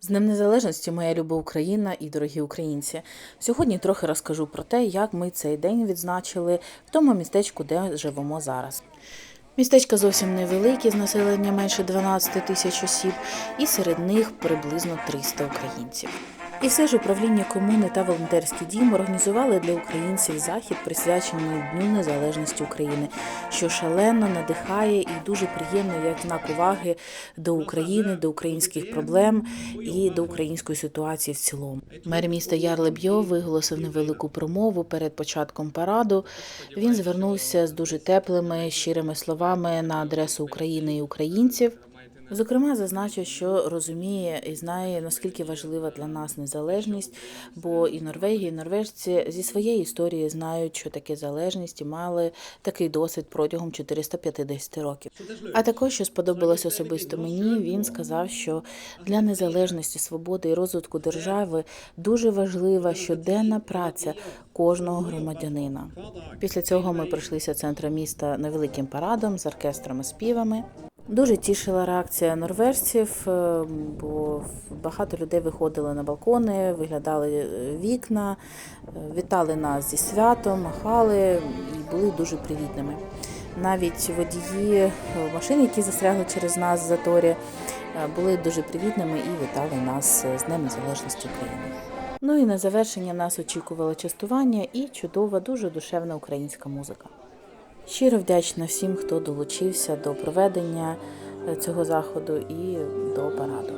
З Днем Незалежності, моя люба Україна і дорогі українці. Сьогодні трохи розкажу про те, як ми цей день відзначили в тому містечку, де живемо зараз. Містечка зовсім невеликі, з населення менше 12 тисяч осіб, і серед них приблизно 300 українців. І все ж управління комуни та волонтерський дім організували для українців захід, присвячений Дню Незалежності України, що шалено надихає і дуже приємно як знак уваги до України, до українських проблем і до української ситуації в цілому. Мер міста Ярле Бьо виголосив невелику промову перед початком параду. Він звернувся з дуже теплими, щирими словами на адресу України і українців. Зокрема, зазначив, що розуміє і знає, наскільки важлива для нас незалежність, бо і Норвегія, і норвежці зі своєї історії знають, що таке залежність і мали такий досвід протягом 450 років. А також, що сподобалось особисто мені, він сказав, що для незалежності, свободи і розвитку держави дуже важлива щоденна праця кожного громадянина. Після цього ми пройшлися центром міста невеликим парадом з оркестрами співами. Дуже тішила реакція норвежців, е, бо багато людей виходили на балкони, виглядали е, вікна, е, вітали нас зі святом, махали і були дуже привітними. Навіть водії машин, які застрягли через нас в заторі, були дуже привітними і вітали нас з Днем Незалежності України. Ну і на завершення нас очікувало частування і чудова, дуже душевна українська музика. Щиро вдячна всім, хто долучився до проведення е, цього заходу і до параду.